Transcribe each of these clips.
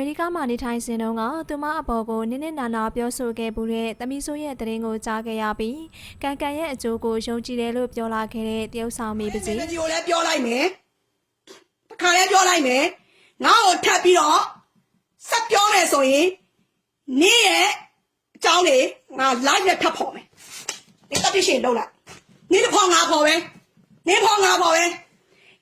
မေရိကမှာနေထိုင်စဉ်တုန်းကသူမအပေါ်ကိုနင်းနစ်နာနာပြောဆိုခဲ့မှုတဲ့သမီးဆိုးရဲ့တရင်ကိုကြားခဲ့ရပြီးကန်ကန်ရဲ့အကျိုးကိုယုံကြည်တယ်လို့ပြောလာခဲ့တဲ့တရုတ်ဆောင်မိပစီဒီကိုလည်းပြောလိုက်မယ်တခါလည်းပြောလိုက်မယ်ငါ့ကိုထပ်ပြီးတော့ဆက်ပြောမယ်ဆိုရင်နင်းရဲ့အကြောင်းတွေငါ live နဲ့ထပ်ဖော်မယ်ဒီတတိရှင်လောက်လိုက်နင်းဖော်ငါဖော်ပဲနင်းဖော်ငါဖော်ပဲ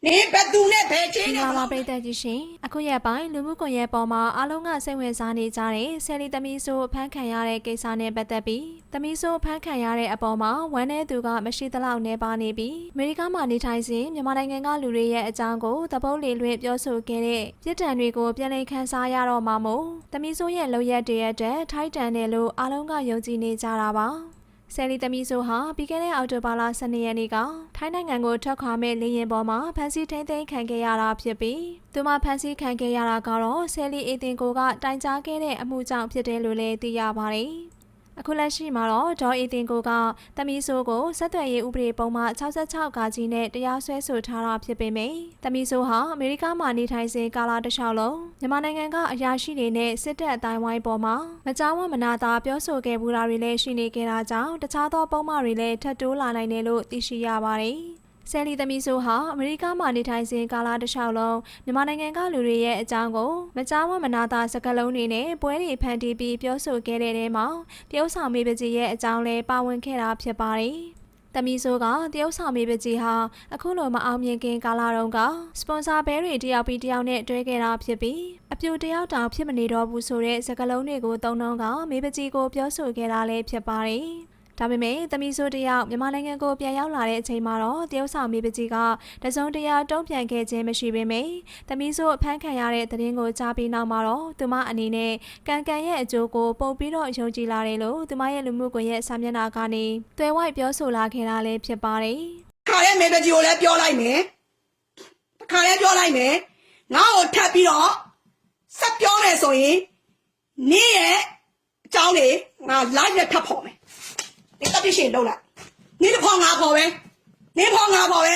နင်းဘယ်သူနဲ့ဘယ်ချင်းမင်္ဂနဲ့လာပါပရိသတ်ကြီးရှင်အခုရက်ပိုင်းလူမှုကွန်ရက်ပေါ်မှာအားလုံးကစိတ်ဝင်စားနေကြတဲ့ဆယ်လီသမီးဆိုးဖမ်းခံရတဲ့ကိစ္စနဲ့ပတ်သက်ပြီးသမီးဆိုးဖမ်းခံရတဲ့အပေါ်မှာဝမ်းနည်းသူကမရှိသလောက်နေပါနေပြီးအမေရိကမှာနေထိုင်စဉ်မြန်မာနိုင်ငံကလူတွေရဲ့အကြောင်းကိုသပုတ်လေလွှင့်ပြောဆိုခဲ့တဲ့ပြစ်ဒဏ်တွေကိုပြန်လည်ခန်းစားရတော့မှာမို့သမီးဆိုးရဲ့လုပ်ရက်တွေရဲ့အတွက်ထိုက်တန်တယ်လို့အားလုံးကယုံကြည်နေကြတာပါ ဆယ်လီသမီးဆိုဟာပြီးခဲ့တဲ့အောက်တိုဘာလ12ရက်နေ့ကထိုင်းနိုင်ငံကိုထွက်ခွာမဲ့လေယာဉ်ပေါ်မှာဖမ်းဆီးထိန်းသိမ်းခံခဲ့ရတာဖြစ်ပြီးသူမဖမ်းဆီးခံခဲ့ရတာကတော့ဆယ်လီအေတင်ကိုကတိုင်ကြားခဲ့တဲ့အမှုကြောင့်ဖြစ်တယ်လို့လည်းသိရပါတယ်။ အခုလက်ရှိမှာတော့ဒေါ်အေတင်ကိုကတမီဆိုကိုဆက်သွယ်ရေးဥပဒေပုံမှ66ကကြီးနဲ့တရားစွဲဆိုထားတာဖြစ်ပေမယ့်တမီဆိုဟာအမေရိကမှာနေထိုင်စဉ်ကာလတစ်လျှောက်လုံးမြန်မာနိုင်ငံကအရာရှိတွေနဲ့စစ်တပ်အတိုင်းဝိုင်းပေါ်မှာမကြောင်းဝမနာတာပြောဆိုခဲ့မှုတာတွေလည်းရှိနေကြတာကြောင့်တခြားသောပုံမှန်တွေလည်းထပ်တိုးလာနိုင်တယ်လို့သိရှိရပါတယ်။ ဆယ်လီသမီးဆိုဟာအမေရိကမှာနေထိုင်စဉ်ကာလတစ်လျှောက်လုံးမြန်မာနိုင်ငံကလူတွေရဲ့အကြောင်းကိုမကြားဝမနာတာစကားလုံးတွေနဲ့ပွဲတွေဖန်တီးပြီးပြောဆိုခဲ့တဲ့တဲမှာတရုတ်ဆောင်မေပကြီးရဲ့အကြောင်းလည်းပါဝင်ခဲ့တာဖြစ်ပါတယ်။သမီးဆိုကတရုတ်ဆောင်မေပကြီးဟာအခုလိုမအောင်မြင်ခင်ကာလတုန်းကစပွန်ဆာဘဲတွေတယောက်ပြီးတယောက်နဲ့တွဲခဲ့တာဖြစ်ပြီးအပြူတယောက်တောင်ဖြစ်မနေတော့ဘူးဆိုတဲ့စကားလုံးတွေကိုသုံးနှုန်းကမေပကြီးကိုပြောဆိုခဲ့တာလည်းဖြစ်ပါတယ်။ ဒါပေမဲ့သမီးဆိုးတယောက်မြန်မာနိုင်ငံကိုပြန်ရောက်လာတဲ့အချိန်မှာတော့တရုတ်ဆောင်မိပကြီးကတစုံတရာတုံ့ပြန်ခဲ့ခြင်းမရှိပေမယ့်သမီးဆိုးအဖမ်းခံရတဲ့သတင်းကိုကြားပြီးနောက်မှာတော့သူမအနေနဲ့ကန်ကန်ရဲ့အကျိုးကိုပုံပြီးတော့ယုံကြည်လာတယ်လို့သူမရဲ့လူမှုကွန်ရက်စာမျက်နှာကနေတွဲဝိုက်ပြောဆိုလာခဲ့တာလည်းဖြစ်ပါတယ်ခါရဲမေဘကြီးကိုလည်းပြောလိုက်မယ်တခါလည်းပြောလိုက်မယ်ငါ့ကိုထပ်ပြီးတော့ဆက်ပြောမယ်ဆိုရင်နင်းရဲ့အကြောင်းတွေငါ live နဲ့ထပ်ဖော်မယ် ဒီတတိရှင်လောက်လိုက်နင်းဖော်ငါဖော်ပဲနင်းဖော်ငါဖော်ပဲ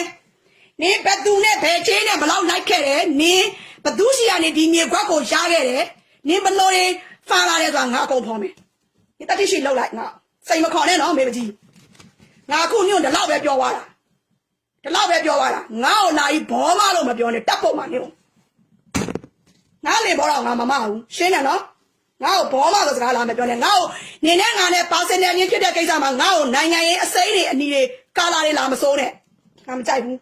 နင်းဘယ်သူနဲ့ဘယ်ချင်းနဲ့ဘယ်လောက်လိုက်ခဲ့တယ်နင်းဘသူစီကနေဒီမြေခွက်ကိုရှားခဲ့တယ်နင်းဘလို့တွေဖာလာတယ်ဆိုတာငါအကုန်ဖော်မယ်ဒီတတိရှင်လောက်လိုက်ငါစိတ်မခေါ်နဲ့နော်မေဘကြီးငါအခုညွန့်ဒီလောက်ပဲပြောသွားတာဒီလောက်ပဲပြောပါလားငါ့ကိုလာပြီးဘောမလို့မပြောနဲ့တက်ဖို့မှနေဦးငါလေဘောတော့ငါမမဘူးရှင်းတယ်နော် ငါ့ကိုဘောမဆိုစကားလာမပြောနဲ့ငါ့ကိုနေနဲ့ငါနဲ့ပါစင်တယ်ချင်းဖြစ်တဲ့ကိစ္စမှာငါ့ကိုနိုင်ငံရေးအစိမ်းတွေအနီတွေကာလာတွေလာမစိုးနဲ့ငါမကြိုက်ဘူး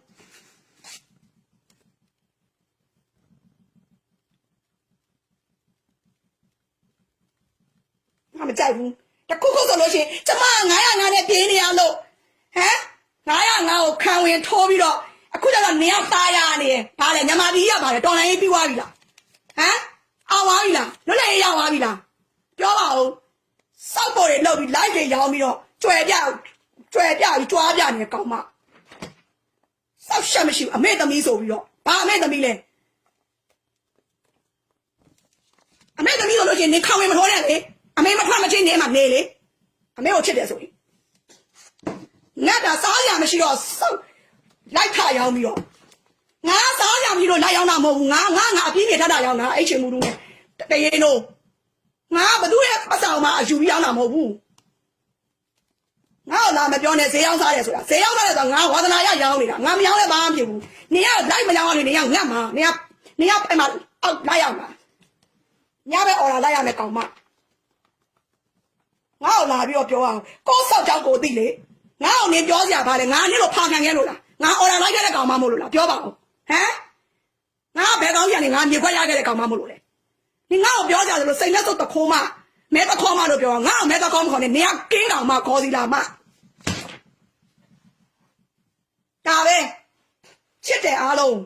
ငါမကြိုက်ဘူးတခုခုဆိုလို့ရှိရင်ကျမ900ငါနဲ့ပြေးနေရလို့ဟမ်900ငါကိုခံဝင်ထိုးပြီးတော့အခုကျတော့နေရตายရနေတယ်ဘာလဲညမာပြည်ရပါလဲတော်လိုင်းရေးပြီးွားပြီလားဟမ် အောင်သွားပြီလားလွတ်လပ်ရေးရောက်သွားပြီလားပြောပါဦးစောက်ပေါ်တွေလောက်ပြီး live တွေရောင်းပြီးတော့ကြွယ်ပြကြွယ်ပြပြီးကြွားပြနေကောင်းမစောက်ရှက်မရှိဘူးအမေသမီးဆိုပြီးတော့ဘာအမေသမီးလဲအမေသမီးဆိုလို့ရှိရင်နေခေါင်ဝင်မထိုးနဲ့လေအမေမထွက်မချင်းနေမှနေလေအမေကိုချစ်တယ်ဆိုရင်ငါတာစားရမရှိတော့စောက်လိုက်ထရောင်းပြီးတော့ငါစားရမရှိတော့လိုက်ရောင်းတာမဟုတ်ဘူးငါငါငါအပြင်းပြထတာရောင်းတာအဲ့ချင်းမူတို့နဲ့ တရေနိုးငါဘသူရဲ့အဆောင်မှာအယူပြီးရောင်းတာမဟုတ်ဘူးငါ့လာမပြောနဲ့ဈေးရောင်းစားတယ်ဆိုတာဈေးရောင်းစားတယ်ဆိုတာငါဝါသနာရရောင်းနေတာငါမရောင်းလည်းဘာမှမဖြစ်ဘူးနေရလိုက်မရောင်းအောင်နေရငတ်မှာနေရနေရအဲ့မှာအောက်လိုက်ရမှာညပဲအော်လာလိုက်ရမယ်ကောင်မငါ့ကိုလာပြီးတော့ပြောအောင်ကိုယ်ဆောက်ကြောက်ကိုသိလေငါ့အောင်နေပြောစရာပါလေငါနင့်လို့ဖာခံခဲ့လို့လားငါအော်ဒါလိုက်ခဲ့တဲ့ကောင်မမို့လို့လားပြောပါဦးဟမ်ငါဘယ်ကောင်ကြီးကနေငါမြေခွက်ရခဲ့တဲ့ကောင်မမို့လို့လဲ နင်ငါ့ကိုပြောစရာဆိုလို့စိတ်နဲ့စုပ်တခိုးမမဲတခေါမလို့ပြောငါ့အောင်မဲတခေါမခေါ်နေနေကကင်းကောင်မခေါ်စီလာမဒါပဲချစ်တယ်အားလုံး